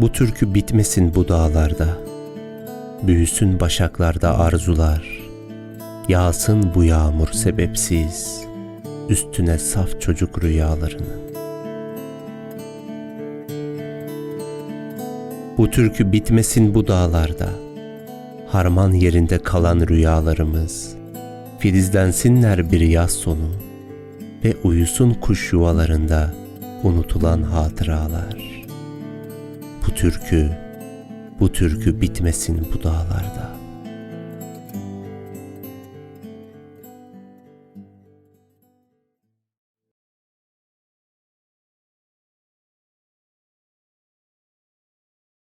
Bu türkü bitmesin bu dağlarda. Büyüsün başaklarda arzular. Yağsın bu yağmur sebepsiz. Üstüne saf çocuk rüyalarını. Bu türkü bitmesin bu dağlarda. Harman yerinde kalan rüyalarımız. Filizlensinler bir yaz sonu ve uyusun kuş yuvalarında unutulan hatıralar. Türkü, bu türkü bitmesin bu dağlarda.